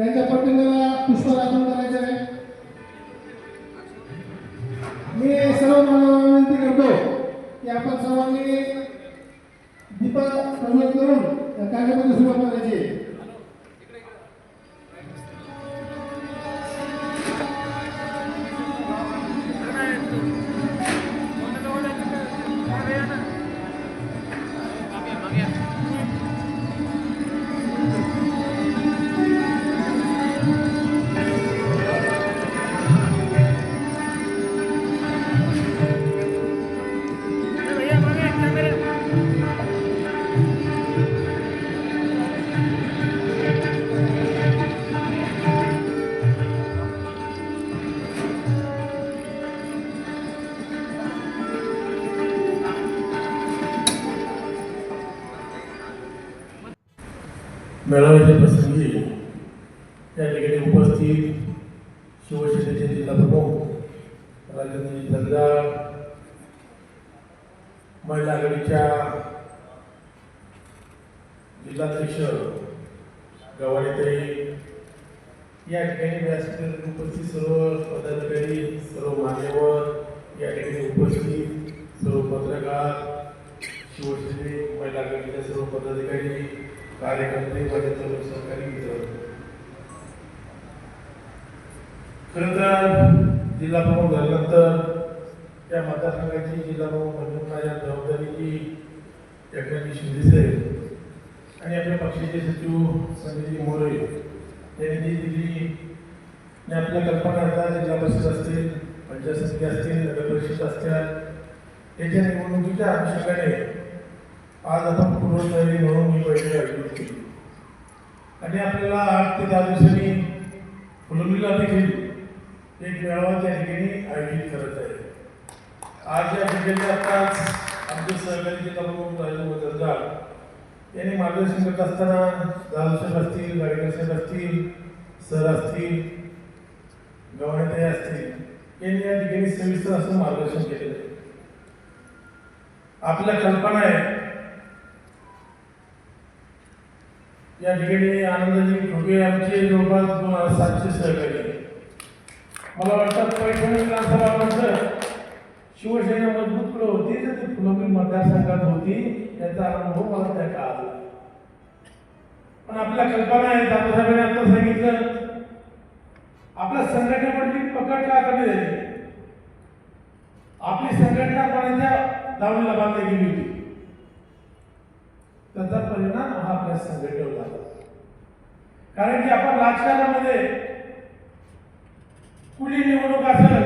यांच्या पुष्प अर्पण करायचे आहे. मी सर्व मानवांना विनंती करतो की आपण सर्वांनी दीपक प्रज्वलित करून या कार्यक्रमाची सुरुवात करायची. मेळाव्याच्या प्रसंगी या ठिकाणी उपस्थित शिवसेनेचे जिल्हा प्रमुख राजेंद्रजी जगदाळ महिला आघाडीच्या जिल्हाध्यक्ष गवाणीताई या ठिकाणी व्यासपीठावर उपस्थित सर्व पदाधिकारी सर्व मान्यवर या ठिकाणी उपस्थित सर्व पत्रकार शिवसेने महिला आघाडीच्या सर्व पदाधिकारी कार्यकर्ते माझे सर्व सहकारी मित्र खरं तर जिल्हा प्रमुख झाल्यानंतर त्या मतदारसंघाची जिल्हा प्रमुख म्हणून माझ्या जबाबदारीची एकनाथजी शिंदे साहेब आणि आपल्या पक्षाचे सचिव संजयजी मोरे यांनी जी दिली आणि आपल्या कल्पना असतात जिल्हा परिषद असतील पंचायत समिती असतील नगर परिषद असतात याच्या निवडणुकीच्या अनुषंगाने आज आपण पूर्वतयारी म्हणून ही बैठक आयोजित केली. आणि आपल्याला आठ ते दहा दिवसांनी फुलंबीला देखील एक मेळावा त्या ठिकाणी आयोजित करत आहे. आज या ठिकाणी आत्ताच आमचे सहकारी जिल्हा प्रमुख राजेंद्र जगदाळ यांनी मार्गदर्शन करत असताना दालसाहेब असतील गाडीकर साहेब असतील सर असतील गव्हाणेताई असतील यांनी या ठिकाणी सविस्तर असं मार्गदर्शन केलेलं आहे. आपल्या कल्पना आहे या ठिकाणी आनंदजी ठोके आमचे जवळपास दोन हजार सातशे सहकारी. मला वाटतं पैठणी विधानसभा म्हणतं शिवसेना मजबूत कुठं होती तर ती फुलंबी मतदारसंघात होती याचा अनुभव हो मला त्या काळात पण आपल्या कल्पना आहे दादासाहेबांनी आता सांगितलं आपल्या संघटनेमधली पकड का कमी झाली? आपली संघटना पाण्याच्या दावणीला बांधली गेली होती? त्याचा परिणाम हा आपल्या संघटनेवर झाला कारण की आपण राजकारणामध्ये कुठली निवडणूक असेल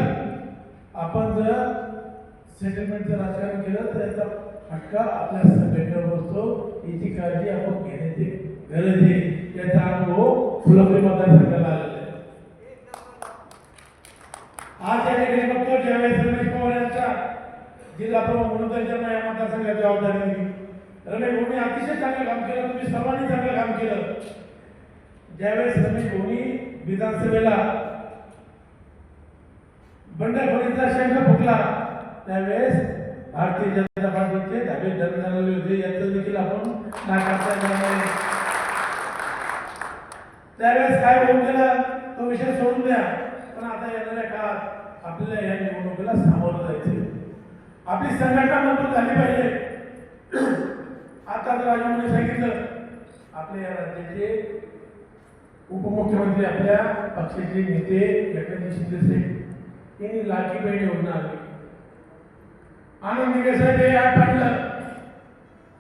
आपण जर सेटलमेंटचं राजकारण केलं तर याचा फटका आपल्या संघटनेवर बसतो. याची काळजी आपण घेण्याची गरज आहे. याचा अनुभव फुलंबरी मतदारसंघाला आलेला आहे आज या ठिकाणी बघतो ज्यावेळेस रमेश पवार यांच्या जिल्हा प्रमुख म्हणून त्यांच्या या मतदारसंघाची जबाबदारी दिली चांगलं काम केलं तुम्ही सर्वांनी चांगलं काम केलं. ज्यावेळेस रमेश भोनी विधानसभेला बंडखोरीचा शंख फुटला त्यावेळेस भारतीय जनता पार्टीचे धाबे धन होते. यांचं देखील आपण नाकारता येणार त्यावेळेस काय होऊन गेलं तो विषय सोडून द्या. पण आता येणाऱ्या काळात आपल्याला या निवडणुकीला सामोरं जायचे आपली संघटना मजबूत झाली पाहिजे. आता जर राजूने सांगितलं आपल्या या राज्याचे उपमुख्यमंत्री आपल्या पक्षाचे नेते एकनाथ शिंदे साहेब यांनी लाठी बहीण योजना आणली. आनंद दिगे हे आज पाहिलं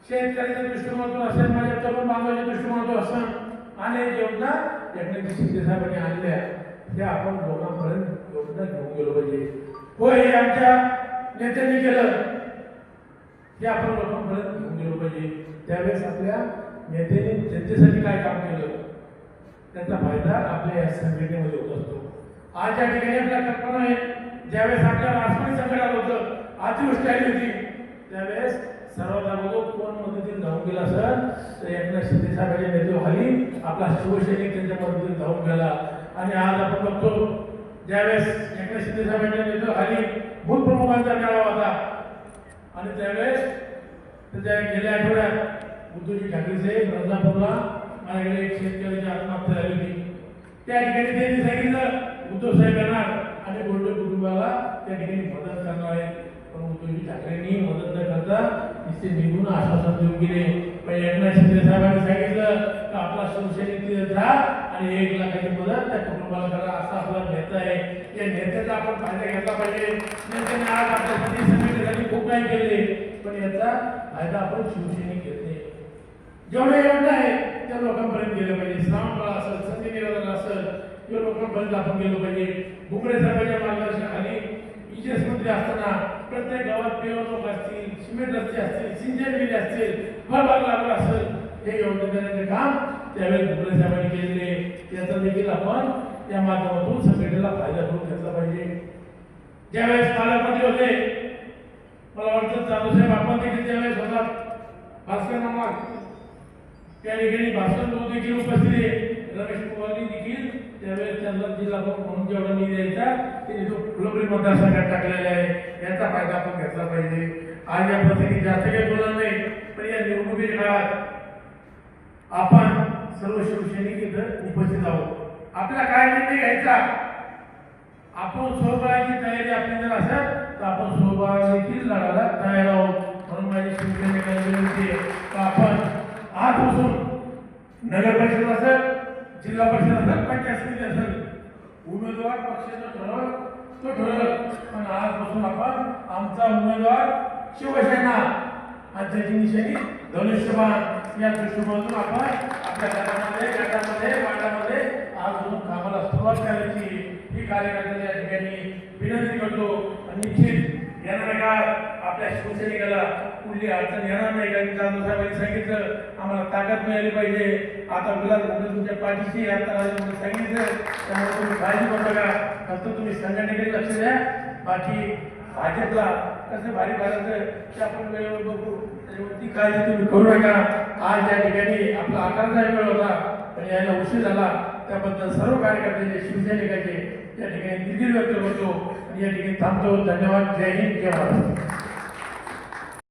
शेतकऱ्याच्या दृष्टिकोनातून असेल माझ्या तरुण बांधवाच्या दृष्टिकोनातून असेल अनेक योजना एकनाथ शिंदे साहेबांनी आणल्या. त्या आपण लोकांपर्यंत योजना घेऊन गेलो पाहिजे. होय हे आमच्या नेत्यांनी केलं. हे आपण लोकांपर्यंत त्यावेळेस आपल्या नेत्याने जनतेसाठी काय काम केलं? त्याचा फायदा आपल्या या संघटनेमध्ये होत असतो. आज या ठिकाणी आपल्या कल्पना आहे ज्यावेळेस आपल्याला आसमानी संकट आलं होतं अतिवृष्टी आली होती त्यावेळेस सर्वात कोण मदतीने धावून गेला सर? तर एकनाथ शिंदे साहेबांच्या नेतृत्वाखाली आपला शिवसैनिक त्यांच्या मदतीने धावून गेला. आणि आज आपण बघतो ज्यावेळेस एकनाथ शिंदे साहेबांच्या नेतृत्वाखाली भूतप्रमुखांचा मेळावा होता. आणि त्यावेळेस त्याच्या गेल्या आठवड्यात उद्धवजी ठाकरे साहेब रजापूरला माझ्याकडे एक शेतकऱ्याची आत्महत्या झाली होती त्या ठिकाणी त्यांनी सांगितलं उद्धव साहेब येणार. आणि गोल्डे कुटुंबाला त्या ठिकाणी मदत करणार आहे. पण उद्धवजी ठाकरेंनी मदत न करता नुसते निघून आश्वासन देऊन गेले. पण एकनाथ शिंदे साहेबांनी सांगितलं की आपला शिवसैनिक तिथे जा आणि एक लाखाची मदत त्या कुटुंबाला करा असा आपला नेता आहे. या नेत्याचा आपण फायदा घेतला पाहिजे. नेत्याने आज आपल्या समितीसाठी खूप काही केले. पण याचा फायदा आपण शिवसेने घेत नाही. जेवढे योजना आहे त्या लोकांपर्यंत गेलं पाहिजे. श्रावणबाळ असेल संधी निवेदन असेल या लोकांपर्यंत आपण गेलो पाहिजे. भुमरे साहेबांच्या मार्गदर्शनाखाली विशेष मंत्री असताना प्रत्येक गावात पेवर लोक असतील सिमेंट रस्ते असतील सिंचन विहिरी असतील फळबाग लागला असेल हे योजना देण्याचे काम त्यावेळेस भुमरे साहेबांनी केलेले त्याचा देखील आपण या माध्यमातून संघटनेला फायदा करून घेतला पाहिजे. ज्यावेळेस पालकमंत्री होते मला वाटतं चालू साहेब आपण देखील त्यावेळेस होतात भास्कर नामा त्या ठिकाणी भाषण भाऊ देखील उपस्थित आहे. रमेश कुमारनी देखील त्यावेळेस त्यांना जिल्हा प्रमुख म्हणून जेवढा निधी द्यायचा ते तो मतदारसंघात टाकलेला आहे याचा फायदा आपण घेतला पाहिजे. आज या प्रसंगी जास्त काही बोलणार नाही पण या निवडणुकीच्या काळात आपण सर्व शिवसैनिक इथं उपस्थित आहोत. आपला काय निर्णय घ्यायचा? आपण स्वबळाची तयारी आपली जर असेल तर आपण स्वबळ देखील लढायला तयार आहोत म्हणून माझी शिवसैनिकांची विनंती आहे की आपण आजपासून नगर परिषद असेल जिल्हा परिषद असेल पंचायत समिती असेल उमेदवार पक्षाचा ठरवलं तो ठरवलं. पण आजपासून आपण आमचा उमेदवार शिवसेना आणि त्याची निशाणी धनुष्यबाण या दृष्टिकोनातून आपण आपल्या घरामध्ये गटामध्ये वार्डामध्ये आजपासून कामाला सुरुवात करायची. ही कार्यकर्त्यांना या ठिकाणी विनंती करतो. आणि निश्चित येणाऱ्या का आपल्या शिवसैनिकाला कुठली अडचण येणार नाही कारण जाधव साहेबांनी सांगितलं आम्हाला ताकद मिळाली पाहिजे. आता गुलाब तुमच्या पाठीशी आता सांगितलं. त्यामुळे तुम्ही काळजी करू नका. फक्त तुम्ही संघटनेकडे लक्ष द्या. बाकी भाजपला कसं भारी भारायचं ते आपण वेळेवर बघू त्याच्यावरती काळजी तुम्ही करू नका. आज या ठिकाणी आपला आकाराचा वेळ होता पण यायला उशीर झाला त्याबद्दल सर्व कार्यकर्त्यांचे शिवसैनिकाचे या ठिकाणी निधी व्यक्त करतो या ठिकाणी थांबतो. धन्यवाद. जय हिंद. जय महाराष्ट्र